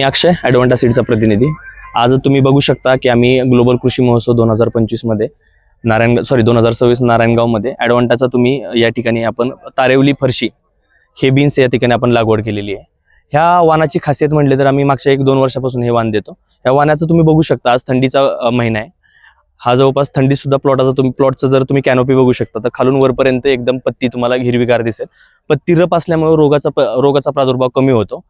मी अक्षय ॲडव्हान्टा सीडचा प्रतिनिधी. आज तुम्ही बघू शकता की आम्ही ग्लोबल कृषी महोत्सव दोन हजार पंचवीसमध्ये नारायण सॉरी दोन हजार सव्वीस नारायणगावमध्ये ॲडव्हान्टाचा तुम्ही या ठिकाणी आपण तारेवली फरशी हे बीन्स या ठिकाणी आपण लागवड केलेली आहे. ह्या वानाची खासियत म्हटली तर आम्ही मागच्या एक दोन वर्षापासून हे वाण देतो. ह्या वानाचं तुम्ही बघू शकता आज थंडीचा महिना आहे. हा जवळपास थंडी सुद्धा प्लॉटाचा तुम्ही प्लॉटचं जर तुम्ही कॅनोपी बघू शकता तर खालून वरपर्यंत एकदम पत्ती तुम्हाला हिरवीगार दिसेल. पत्ती रप असल्यामुळे रोगाचा प- रोगाचा प्रादुर्भाव कमी होतो.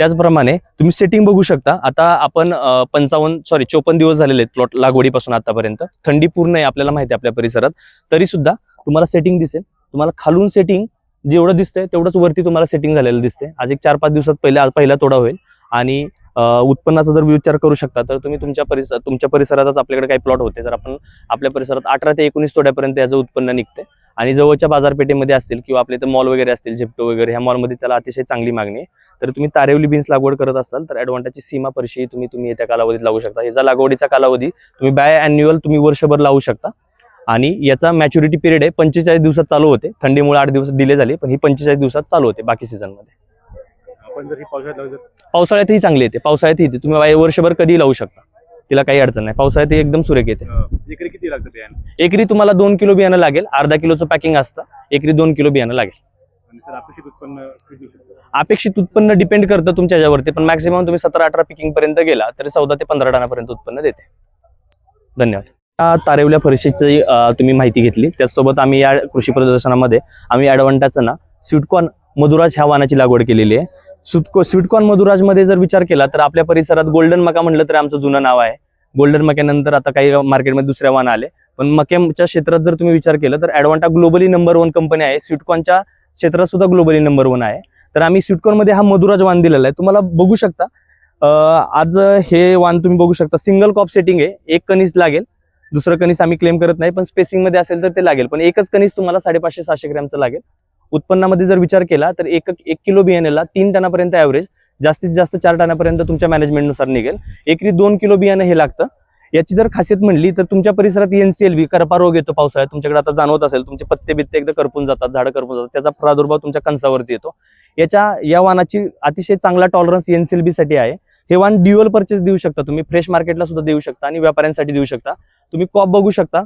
त्याचप्रमाणे तुम्ही सेटिंग बघू शकता. आता आपण पंचावन्न सॉरी चोपन्न दिवस झालेले आहेत प्लॉट लागवडीपासून आतापर्यंत. थंडी पूर्ण आहे आपल्याला माहिती आहे आपल्या परिसरात. तरी सुद्धा तुम्हाला सेटिंग दिसेल. तुम्हाला खालून सेटिंग जेवढं दिसतंय तेवढंच वरती तुम्हाला सेटिंग झालेलं दिसते आज एक चार पाच दिवसात पहिले पहिला तोडा होईल. आणि उत्पन्नाचा जर विचार करू शकता तर तुम्ही तुमच्या परिसर तुमच्या परिसरातच आपल्याकडे काही प्लॉट होते. तर आपण आपल्या परिसरात अठरा ते एकोणीस तोड्यापर्यंत याचं उत्पन्न निघते आणि जवळच्या बाजारपेठेमध्ये असतील किंवा आपल्या इथं मॉल वगैरे असतील झेप्टो वगैरे ह्या मॉलमध्ये त्याला अतिशय चांगली मागणी आहे. तर तुम्ही तारेवली बीन्स लागवड करत असाल तर ॲडव्हान्टाची सीमा परिशी तुम्ही तुम्ही येत्या कालावधीत लावू शकता. याचा लागवडीचा कालावधी तुम्ही बाय अॅन्युअल तुम्ही वर्षभर लावू शकता. आणि याचा मॅच्युरिटी पिरियड आहे पंचेचाळीस दिवसात चालू होते. थंडीमुळे आठ दिवस डिले झाली पण ही पंचेचाळीस दिवसात चालू होते बाकी सीझनमध्ये तर? पावसाळ्यातही चांगली येते पावसाळ्यात येते. तुम्ही वर्षभर कधीही लावू शकता. तिला काही अडचण नाही. पावसाळ्यात ही एकदम सुरेख येते. एकरी किती लागतं बियाणं? एकरी तुम्हाला दोन किलो बियाणं लागेल. अर्धा किलोचं पॅकिंग असतं. एकरी दोन किलो बियाणं लागेल. आणि सर अपेक्षित उत्पन्न किती देऊ शकतो? अपेक्षित उत्पन्न डिपेंड करतं तुमच्या याच्यावरती पण मॅक्सिमम तुम्ही सतरा अठरा पिकिंग पर्यंत गेला तरी चौदा ते पंधरा टनापर्यंत उत्पन्न देते. धन्यवाद. या तारेवल्या परिषदेची अं, तुम्ही माहिती घेतली. त्याचसोबत आम्ही या कृषी प्रदर्शनामध्ये आम्ही ॲडव्हान्टाचं ना स्वीटकॉर्न मधुराज ह्या वाणाची लागवड केलेली आहे. स्वीटको स्वीटकॉर्न मधुराजमध्ये जर विचार केला तर आपल्या परिसरात गोल्डन मका म्हटलं तर आमचं जुनं नाव आहे. गोल्डन मक्यानंतर आता काही मार्केटमध्ये दुसऱ्या वाण आले. पण मक्याच्या क्षेत्रात जर तुम्ही विचार केला तर Advanta globally number one company आहे. स्वीटकॉर्नच्या क्षेत्रात सुद्धा ग्लोबली नंबर वन आहे. तर आम्ही स्वीटकॉर्नमध्ये हा मधुराज वाण दिलेला आहे. तुम्हाला बघू शकता आज हे वाण तुम्ही बघू शकता. सिंगल कॉप सेटिंग आहे. एक कणीस लागेल. दुसरं कणीस आम्ही क्लेम करत नाही पण स्पेसिंगमध्ये असेल तर ते लागेल. पण एकच कणीस तुम्हाला साडेपाचशे सहाशे ग्रॅमचं लागेल. उत्पन्नामध्ये जर विचार केला तर एक एक किलो बियाण्याला तीन टनापर्यंत ॲव्हरेज जास्तीत जास्त चार टनापर्यंत तुमच्या मॅनेजमेंटनुसार निघेल. एकरी दोन किलो बियाणं हे लागतं. याची जर खासियत म्हणली तर तुमच्या परिसरात एनसीएलबी करपा रोग येतो पावसाळ्यात. तुमच्याकडे आता जाणवत असेल तुमचे पत्ते बित्ते एकदा करपून जातात झाडं करपून जातात. त्याचा प्रादुर्भाव तुमच्या कणसावरती येतो. याच्या या वाहनाची अतिशय चांगला टॉलरन्स एनसीएलबी साठी आहे. हे वाण ड्युअल परचेस देऊ शकता तुम्ही. फ्रेश मार्केटला सुद्धा देऊ शकता आणि व्यापाऱ्यांसाठी देऊ शकता. तुम्ही कॉप बघू शकता.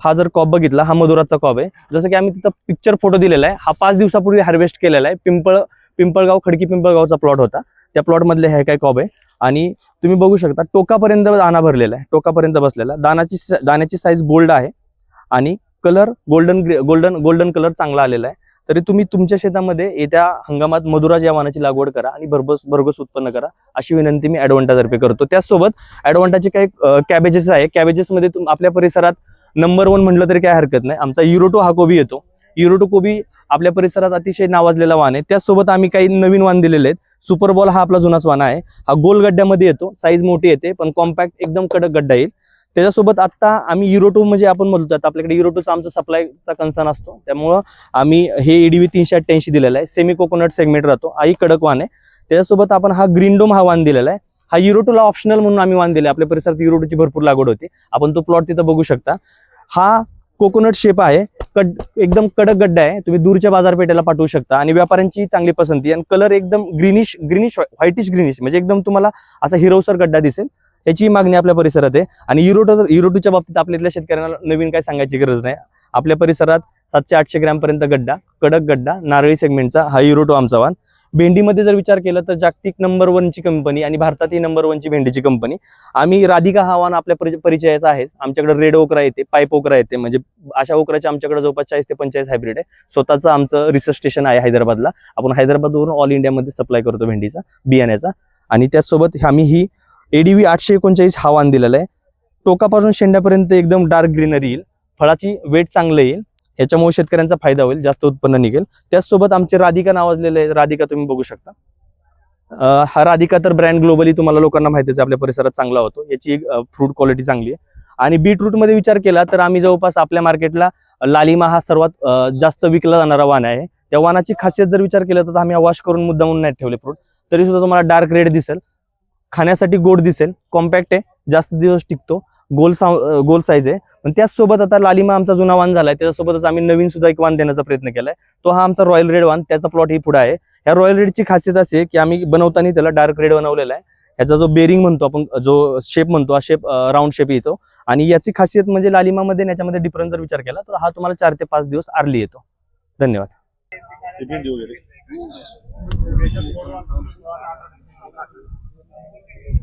हा जर कॉप बघितला हा मधुराचा कॉप आहे. जसं की आम्ही तिथं पिक्चर फोटो दिलेला आहे. हा पाच दिवसापूर्वी हार्वेस्ट केलेला आहे. पिंपळ पिंपळगाव खडकी पिंपळगावचा प्लॉट होता. त्या प्लॉटमधले हे काय कॉब आहे? आणि तुम्ही बघू शकता टोकापर्यंत दाना भरलेला आहे. टोकापर्यंत बसलेला. दानाची दाण्याची साईज बोल्ड आहे आणि colour golden grey golden golden colour चांगला आलेला आहे. तरी तुम्ही तुमच्या शेतामध्ये येत्या हंगामात मधुराज या वाणाची लागवड करा आणि भरघोस भरघोस उत्पन्न करा अशी विनंती मी ॲडव्हान्टातर्फे करतो. त्याचसोबत ॲडव्हान्टाचे काही कॅबेजेस आहे. कॅबेजेसमध्ये तुम आपल्या परिसरात नंबर वन म्हटलं तरी काय हरकत नाही. आमचा युरोटो हा कोबी येतो. युरोटो कोबी आपल्या परिसरात अतिशय नावाजलेला वाण आहे. त्याचसोबत आम्ही काही नवीन वाण दिलेले आहेत. सुपर बॉल हा आपला जुनाच वाण आहे. हा गोल गड्ड्यामध्ये येतो. साईज मोठी येते पण कॉम्पॅक्ट एकदम कडक गड्डा येईल. त्याच्यासोबत आता आम्ही युरोटो म्हणजे आपण म्हणतो आता आपल्याकडे युरोटोचा आमचा सप्लायचा कन्सर्न असतो. त्यामुळं आम्ही हे ईडीव्ही तीनशे अठ्ठ्याऐंशी दिलेला आहे. सेमी कोकोनट सेगमेंट राहतो. हाही कडक वाहन आहे. त्याच्यासोबत आपण हा ग्रीनडोम हा वाण दिलेला आहे. हा युरोटोला ऑप्शनल म्हणून आम्ही वाण दिला. आपल्या परिसरात युरोटोची भरपूर लागवड होती. आपण तो प्लॉट तिथं बघू शकता. हा कोकोनट शेप आहे. कड एकदम कडक गड्डा आहे. तुम्ही दूरच्या बाजारपेठेला पाठवू शकता. आणि व्यापाऱ्यांची चांगली पसंती. आणि कलर एकदम ग्रीनिश ग्रीनिश व्हाईटिश ग्रीनिश म्हणजे एकदम तुम्हाला असा हिरवसर गड्डा दिसेल. याची मागणी आपल्या परिसरात आहे. आणि युरोटो युरोटूच्या बाबतीत आपल्या इथल्या शेतकऱ्यांना नवीन काय सांगायची गरज नाही. आपल्या परिसरात सातशे आठशे ग्रॅमपर्यंत गड्डा कडक गड्डा नारळी सेगमेंटचा हा युरोटो आमचा वाण. भेंडीमध्ये जर विचार केला तर जागतिक नंबर वनची कंपनी आणि भारतातही नंबर वनची भेंडीची कंपनी आम्ही राधिका हवान आपल्या परिचयाचा आहे. आमच्याकडे रेड ओकरा येते पाईप ओकरा येते. म्हणजे अशा ओकराचे आमच्याकडे जवळपास चाळीस ते पंचेचाळीस हायब्रिड आहे. स्वतःचं आमचं रिसर्च स्टेशन आहे हैदराबादला. आपण हैदराबादवरून ऑल इंडियामध्ये सप्लाय करतो भेंडीचा बियाण्याचा. आणि त्याचसोबत आम्ही ही एडीव्ही आठशे एकोणचाळीस हवान दिलेलं दिलेला आहे. टोकापासून शेंड्यापर्यंत एकदम डार्क ग्रीनरी येईल. फळाची वेट चांगलं येईल. याच्यामुळे शेतकऱ्यांचा फायदा होईल जास्त उत्पन्न निघेल. त्याचसोबत आमचे राधिका नावाजलेले आहे राधिका तुम्ही बघू शकता. हा राधिका तर ब्रँड ग्लोबली तुम्हाला लोकांना माहितीच आहे. आपल्या परिसरात चांगला होतो. याची फ्रूट क्वालिटी चांगली आहे. आणि बीटरूटमध्ये विचार केला तर आम्ही जवळपास आपल्या मार्केटला लालिमा हा सर्वात जास्त विकला जाणारा वाण आहे. त्या वाणाची खासियत जर विचार केला तर आम्ही वॉश करून मुद्दामून नाही ठेवले फ्रूट तरी सुद्धा तुम्हाला डार्क रेड दिसेल. खाण्यासाठी गोड दिसेल. कॉम्पॅक्ट आहे. जास्त दिवस टिकतो. गोल सा गोल साईज आहे. पण त्याचसोबत आता लालिमा आमचा जुना वाण झालाय. त्याच्यासोबतच आम्ही नवीन सुद्धा एक वाण देण्याचा प्रयत्न केलाय. तो हा आमचा रॉयल रेड वाण त्याचा प्लॉट ही पुढे आहे. ह्या रॉयल रेडची खासियत अशी आहे की आम्ही बनवताना त्याला डार्क रेड बनवलेला आहे. याचा जो बेरिंग म्हणतो आपण जो शेप म्हणतो हा शेप राऊंड शेप येतो. आणि याची खासियत म्हणजे लालिमामध्ये मध्ये याच्यामध्ये डिफरन्स जर विचार केला तर हा तुम्हाला चार ते पाच दिवस आरली येतो. धन्यवाद.